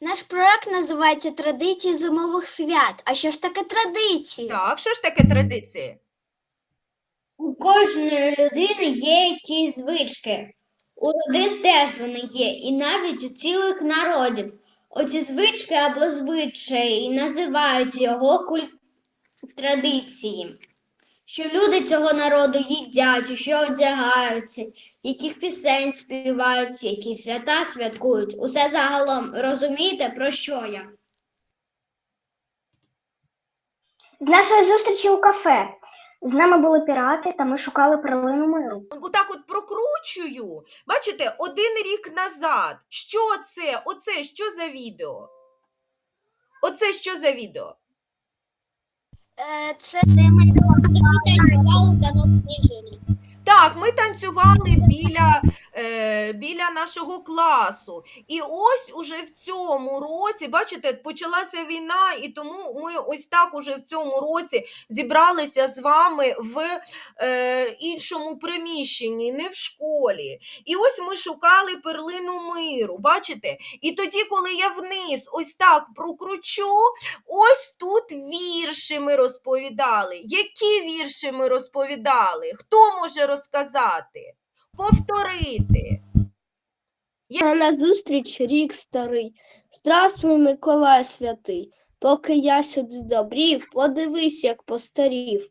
Наш проект називається Традиції зимових свят. А що ж таке традиції? Так, що ж таке традиції? У кожної людини є якісь звички. У родин теж вони є, і навіть у цілих народів. Оці звички або звичаї називають його куль... традиції. Що люди цього народу їдять, що одягаються, яких пісень співають, які свята святкують. Усе загалом розумієте, про що я? З нашої зустрічі у кафе. З нами були пірати, та ми шукали перлину миру. Отак от прокручую. Бачите, один рік назад. Що це? Оце що за відео? Оце що за відео? Е, Це Так, ми танцювали біля, е, біля нашого класу. І ось уже в цьому році, бачите, почалася війна, і тому ми ось так уже в цьому році зібралися з вами в е, іншому приміщенні, не в школі. І ось ми шукали перлину миру. Бачите? І тоді, коли я вниз ось так прокручу, ось тут вірші ми розповідали. Які вірші ми розповідали? Хто може розказати? Повторити. А назустріч рік старий. Здравствуй, Миколай святий. Поки я сюди добрів, подивись, як постарів.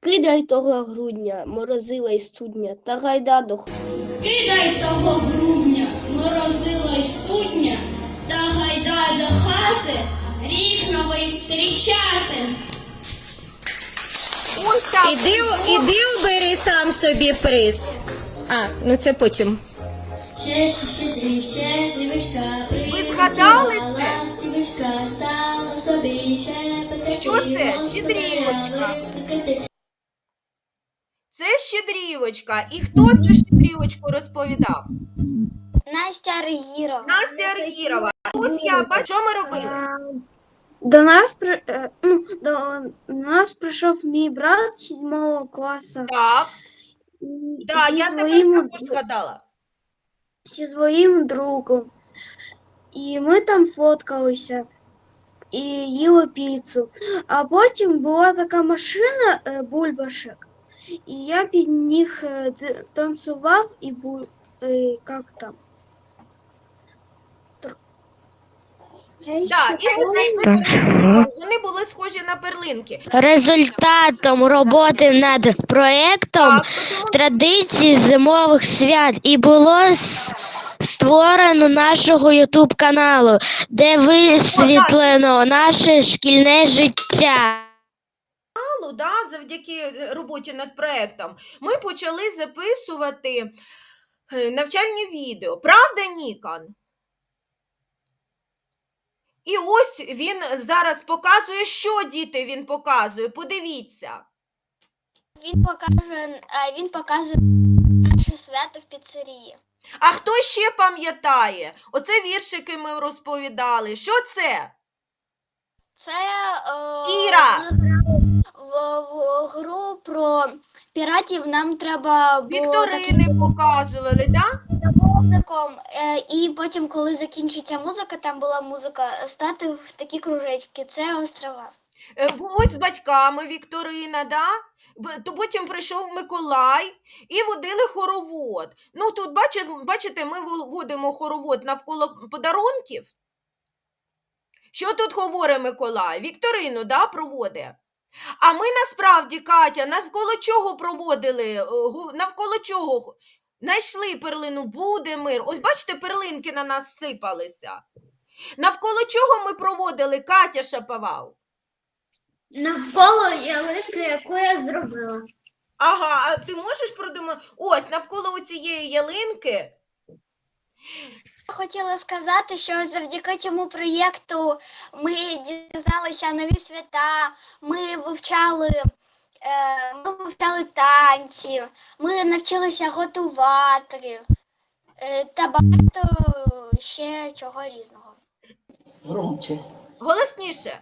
Кидай того грудня, морозила й студня, та гайда до х- Кидай того грудня, морозила й студня, та гайдай до хати, рік новий зустрічати. Іди, іди обери сам собі приз. А, ну це потім. Ще щедрі, щедрівочка, Ви згадали це? ластівочка, стала собі ще Що це? Щедрівочка. Це щедрівочка. І хто цю щедрівочку розповідав? Настя Аргірова. Настя Аргірова. Ось я бачу, що ми робили. До нас при- е, ну, до нас прийшов мій брат сьомого класу. Так, і так, зі я тебе своїм, також згадала. зі своїм другом. І ми там фоткалися і їли піцу. А потім була така машина е, бульбашек, і я під них е, т- танцював і бу... е, як там. Так, і ми знайшли перлинки. Вони були схожі на перлинки. Результатом роботи над проєктом Так, тому традиції зимових свят і було с- створено нашого Ютуб каналу, де висвітлено наше шкільне життя. каналу, да, завдяки роботі над проектом, ми почали записувати е, навчальні відео. Правда, Нікан? І ось він зараз показує, що діти він показує. Подивіться. Він покаже, а, він показує наше свято в піцерії. А хто ще пам'ятає? Оце віршики ми розповідали. Що це? Це е, Іра! в, в гру про піратів. Нам треба було Вікторини показували, да? Музиком. Е, і потім, коли закінчиться музика, там була музика, стати в такі кружечки. Це острова. Е, Ось з батьками Вікторина, да? То потім прийшов Миколай і водили хоровод. Ну тут бачите, ми во- водимо хоровод навколо подарунків. Що тут говорить Миколай? Вікторину, да, проводить? А ми насправді, Катя, навколо чого проводили? Е, Навколо чого? Х- Найшли перлину, буде мир. Ось бачите, перлинки на нас сипалися. Навколо чого ми проводили Катя Шаповал? Навколо ялинки, яку я зробила. Ага, а ти можеш продумати? Ось навколо цієї ялинки. Хотіла сказати, що завдяки цьому проєкту ми дізналися нові свята, ми вивчали, ми вивчали танці, ми навчилися готувати е, та багато ще чого різного. Голосніше.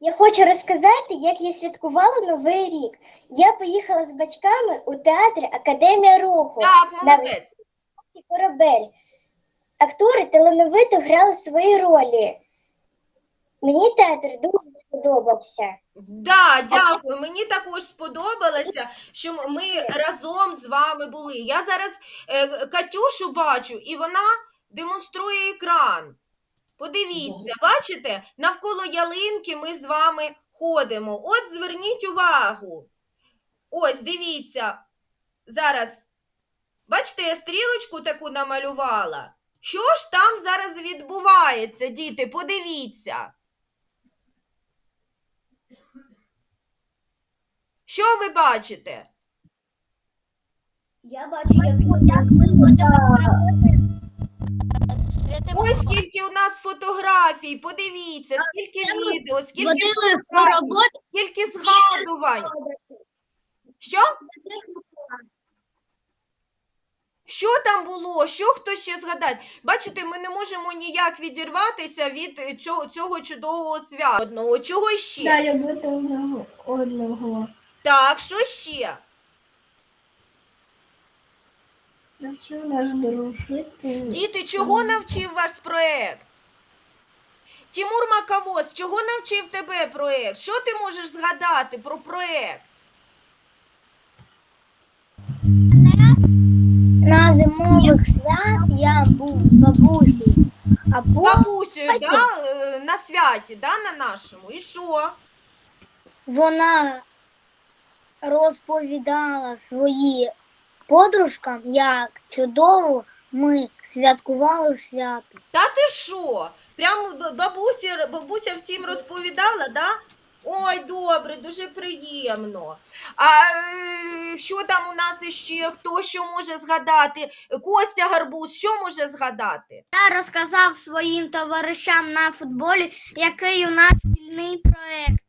Я хочу розказати, як я святкувала Новий рік. Я поїхала з батьками у театр Академія руху Так, молодець. корабель. актори талановито грали свої ролі. Мені театр дуже сподобався. Да, дякую. Мені також сподобалося, що ми разом з вами були. Я зараз е, Катюшу бачу, і вона демонструє екран. Подивіться, бачите, навколо ялинки ми з вами ходимо. От зверніть увагу. Ось, дивіться. Зараз. Бачите, я стрілочку таку намалювала. Що ж там зараз відбувається, діти? Подивіться. Що ви бачите? Я бачу, як ми Ось скільки у нас фотографій, подивіться, скільки відео, скільки фотографій, скільки згадувань. Що? Що там було? Що хто ще згадає? Бачите, ми не можемо ніяк відірватися від цього, цього чудового свята. Одного. Чого ще? любити одного одного. Так, що ще? Навчив нас дружити. Діти, чого навчив ваш проект? Тимур Макавоз, чого навчив тебе проект? Що ти можеш згадати про проект? На зимових свят я був з бабусею, а Бабусею, да, е, на святі, да, на нашому. І що? вона розповідала свої подружкам, як чудово ми святкували свято. Та ти що? Прямо б- бабуся, бабуся всім розповідала, да? Ой, добре, дуже приємно. А е, що там у нас іще? Хто що може згадати? Костя Гарбуз, що може згадати? Я розказав своїм товаришам на футболі, який у нас спільний проект.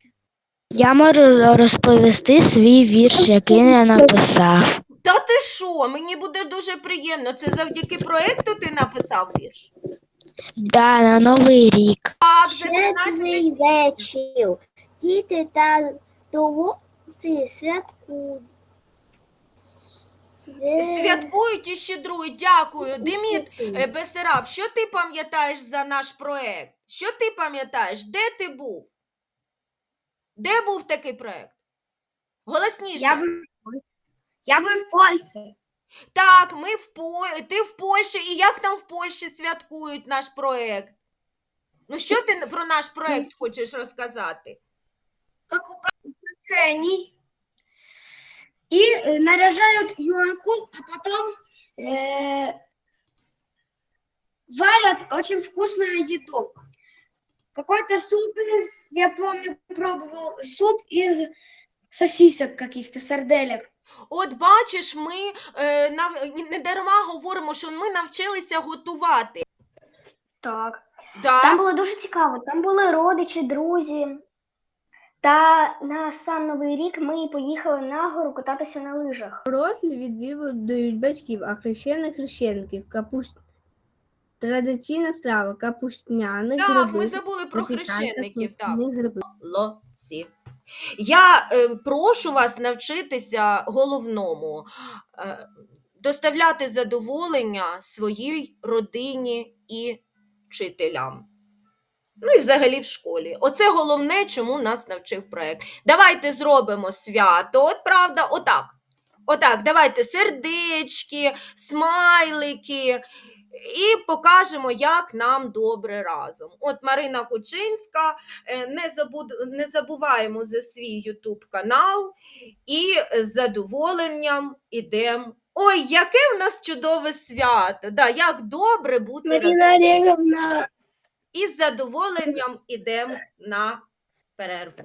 Я можу розповісти свій вірш, який я написав. Та ти що? Мені буде дуже приємно. Це завдяки проекту ти написав вірш? Да, на новий рік. Так, за 13 вечір. Діти та дорослі святкують. Святкують і щедрують. Дякую. Деміт е, Бесараб, що ти пам'ятаєш за наш проект? Що ти пам'ятаєш? Де ти був? Де був такий проект? Голосніше. Я був, я був в Польщі. Так, ми в Пол... ти в Польщі. І як там в Польщі святкують наш проект? Ну, що ти про наш проект хочеш розказати? Они и э, наряжают юанку, а потом э, варят очень вкусную еду. Какой-то суп из, я помню, пробовал, суп из сосисок каких-то, сарделек. От бачиш, ми е, нав... не дарма говоримо, що ми навчилися готувати. Так. Да? Там було дуже цікаво. Там були родичі, друзі. Та на сам новий рік ми поїхали на гору кататися на лижах. Дорослі відвідують батьків, а хрещених хрещеників. Капуст... Традиційна страва капустняних Так, грибів. ми забули про хрещеників. Так. грибів. Молодці. Я е, прошу вас навчитися головному е, доставляти задоволення своїй родині і вчителям. Ну і взагалі в школі. Оце головне, чому нас навчив проект. Давайте зробимо свято. От правда, отак. Отак, давайте сердечки, смайлики. І покажемо, як нам добре разом. От Марина Кучинська, е, не, забуд... не забуваємо за свій Ютуб канал і з задоволенням ідемо. Ой, яке в нас чудове свято! Да, як добре бути разом. Олеговна, І з задоволенням ідемо на перерву.